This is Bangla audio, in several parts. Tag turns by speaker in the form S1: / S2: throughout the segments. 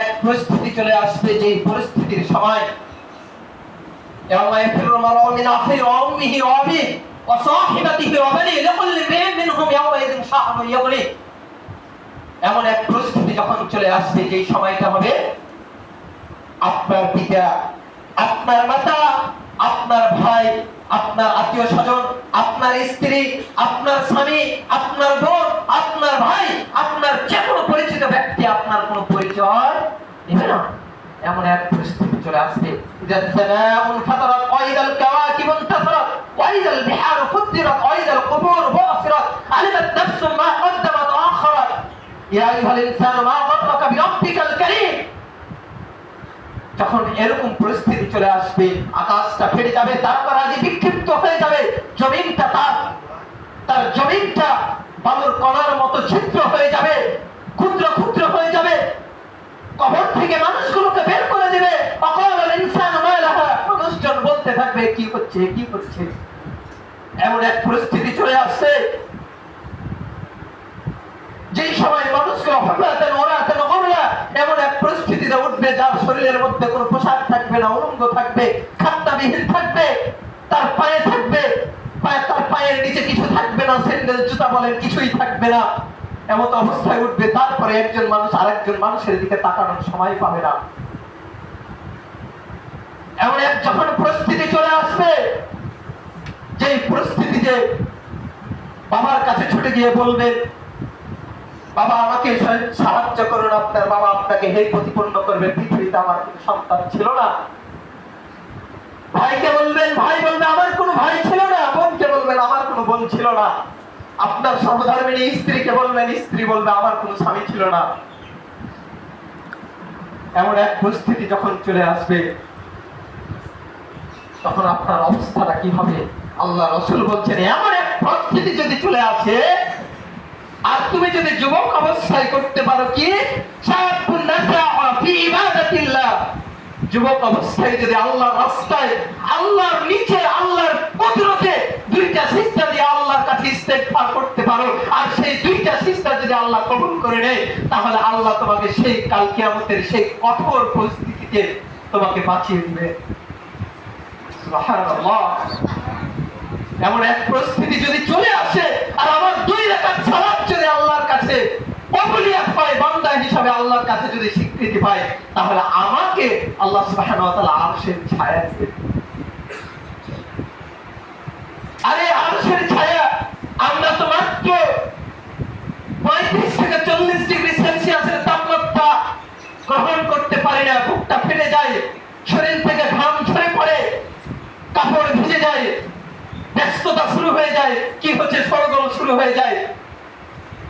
S1: পরিস্থিতি চলে আসবে যে পরিস্থিতির সময় এমন এক পরিস্থিতি যখন চলে আসবে যে সময়টা হবে আপনার পিতা, আপনার মাতা, আপনার ভাই, আপনার আত্মীয় স্বজন, আপনার স্ত্রী, আপনার স্বামী, আপনার বোন আপনার ভাই, আপনার যে কোনো পরিচিত ব্যক্তি, আপনার কোনো পরিচয় নেবে না। এমন এক পরিস্থিতি চলে আসবে। যখন এরকম পরিস্থিতি চলে আসবে, আকাশটা ফেটে যাবে তারপর আজ বিক্ষিপ্ত হয়ে যাবে, জমিনটা তার জমিনটা বালুর কণার মতো ছিদ্র হয়ে যাবে, ক্ষুদ্র ক্ষুদ্র হয়ে যাবে। কবর থেকে মানুষগুলোকে বের করে দিবে। অকল ইনসান মানুষজন বলতে থাকবে, কি হচ্ছে কি হচ্ছে? এমন এক পরিস্থিতি চলে আসছে। যেই সময় মানুষগুলো হঠাৎ ওরা এমন এক পরিস্থিতিতে উঠবে, যার শরীরের মধ্যে কোনো পোশাক থাকবে না, উলঙ্গ থাকবে খাদ্যাবিহীন থাকবে, তার পায়ে থাকবে তার পায়ের নিচে থাকবে না স্যান্ডেল জুতা বলেন, কিছুই থাকবে না। এমন অবস্থায় উঠবে, তারপরে একজন মানুষ আরেকজন মানুষের দিকে তাকানোর সময় পাবে না। এমন এক যখন পরিস্থিতি চলে আসবে যে পরিস্থিতিতে বাবার কাছে ছুটে গিয়ে বলবেন, বাবা, আমাকে সাহায্য করুন, আপনার বাবা আপনাকে হে প্রতিপন্ন করবেন পৃথিবীতে আমার সন্তান ছিল না। ভাইকে বলবেন, ভাই বলবে, আমার কোনো ভাই ছিল ছিল না। আপনার সহধর্মিনী স্ত্রীকে বলবেন, স্ত্রী বলবে, আমার কোনো স্বামী ছিল না। এমন এক পরিস্থিতি যখন চলে আসবে, তখন আপনার অবস্থাটা কি হবে আল্লাহ রসুল বলছেন, এমন এক পরিস্থিতি যদি চলে আসে, আর তুমি যদি যুবক অবস্থায় করতে পারো কি? যুবক অবস্থায় যদি আল্লাহর রাস্তায়, আল্লাহর নিচে, আল্লাহর কুদরতে দুইটা সিস্টা দিয়ে আল্লাহর কাছে ইস্তেগফার করতে পারো। আর সেই দুইটা সিস্টা যদি আল্লাহ কবুল করে নেয়, তাহলে আল্লাহ তোমাকে সেই কাল কিয়ামতের সেই কঠোর পরিস্থিতিতে তোমাকে বাঁচিয়ে দিবে। এমন এক পরিস্থিতি যদি চলে আসে, আর আমার দুই রেখার সালাত যদি আল্লাহর কাছে কবুলিয়াত পায় বান্দা হিসাবে আল্লাহর কাছে যদি স্বীকৃতি পায়, তাহলে আমাকে আল্লাহ ওয়া তাআলা আরশের ছায়া দিবে। আরে আরশের ছায়া, আমরা তো মাত্র পঁয়ত্রিশ থেকে চল্লিশ ডিগ্রি সেলসিয়াসের তাপমাত্রা গ্রহণ করতে পারি না। বুকটা ফেটে যায়, শরীর থেকে ঘাম ঝরে পড়ে, কাপড় ভিজে যায়, ব্যস্ততা শুরু হয়ে যায়, কি হচ্ছে সরগোল শুরু হয়ে যায়।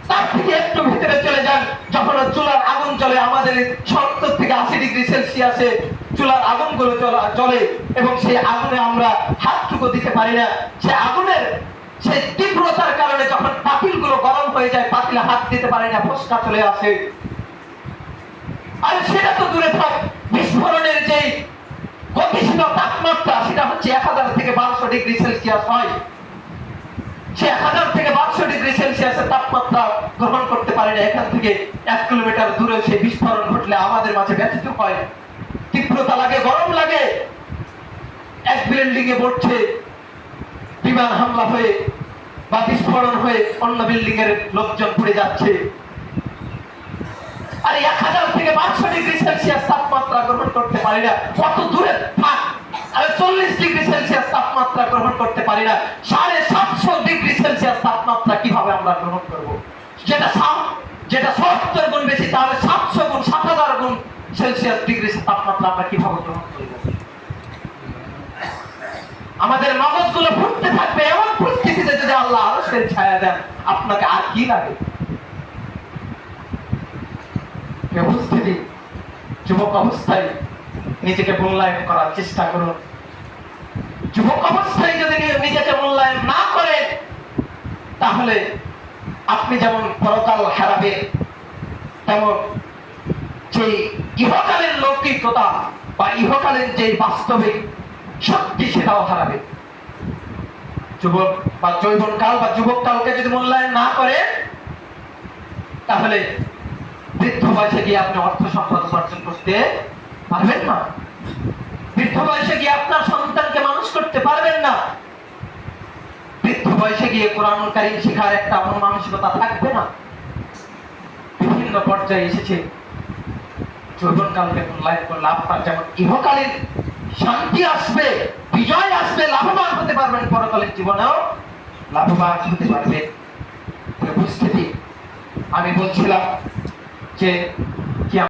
S1: তার থেকে একটু ভিতরে চলে যান। যখন চুলার আগুন জ্বলে, আমাদের সত্তর থেকে আশি ডিগ্রি সেলসিয়াসে চুলার আগুনগুলো জ্বলে এবং সেই আগুনে আমরা হাতটুকু দিতে পারি না। সে আগুনের সেই তীব্রতার কারণে যখন পাতিলগুলো গরম হয়ে যায়, পাতিলে হাত দিতে পারি না, ফসকা চলে আসে। আর সেটা তো দূরে থাক, বিস্ফোরণের যেই গতিশীল তাপমাত্রা, সেটা হচ্ছে এক হাজার থেকে বারোশো ডিগ্রি সেলসিয়াস হয়। সে হাজার থেকে বারোশো ডিগ্রি সেলসিয়াসের তাপমাত্রা গ্রহণ করতে পারে না। এখান থেকে এক কিলোমিটার দূরে সে বিস্ফোরণ ঘটলে আমাদের মাঝে ব্যথিত হয়। তীব্রতা লাগে, গরম লাগে। এক বিল্ডিং এ পড়ছে বিমান হামলা হয়ে বা বিস্ফোরণ হয়ে অন্য বিল্ডিং এর লোকজন পড়ে যাচ্ছে। আর এক হাজার থেকে পাঁচশো ডিগ্রি সেলসিয়াস তাপমাত্রা গ্রহণ করতে পারি না। কত দূরে? থাক আমি চল্লিশ ডিগ্রি সেলসিয়াস তাপমাত্রা গ্রহণ করতে পারি না। সাড়ে সাতশো তাপমাত্রা কীভাবে আমরা গ্রহণ করব? যেটা সাত- যেটা সত্তর গুণ বেশি, তাহলে সাতশো গুণ, সাত হাজার গুণ সেলসিয়াস ডিগ্রি তাপমাত্রা আমরা কীভাবে গ্রহণ করব? আমাদের মগজগুলো ফুটতে থাকবে এমন পরিস্থিতিতে যদি আল্লাহ আরও ছায়া দেন, আপনাকে আর কি লাগে? উপস্থিতি যুবক অবস্থায় নিজেকে মূল্যায়ন করার চেষ্টা করুন। যুবক অবস্থায় যদি নিজেকে মূল্যায়ন না তাহলে আপনি যেমন পরকাল হারাবেন, তেমন সেই ইহকালের লৌকিকতা বা ইহকালের যে বাস্তবিক শক্তি সেটাও হারাবে যুবক বা জৈবন কাল বা যুবক কালকে যদি মূল্যায়ন না করে তাহলে বৃদ্ধ বয়সে গিয়ে আপনি অর্থ সম্পদ উপার্জন করতে পারবেন না। বৃদ্ধ বয়সে গিয়ে আপনার সন্তানকে মানুষ করতে পারবেন না। বয়সে গিয়ে কোরআন কারিম শেখার একটা মন মানসিকতা থাকবে না? বিভিন্ন পর্যায়ে এসেছে। যৌবনকালকে লাইফ করলে আপনার যেমন ইহকালীন শান্তি আসবে, বিজয় আসবে, লাভবান হতে পারবেন পরকালের জীবনেও, লাভবান হতে পারবেন। উপস্থিতি আমি বলছিলাম যে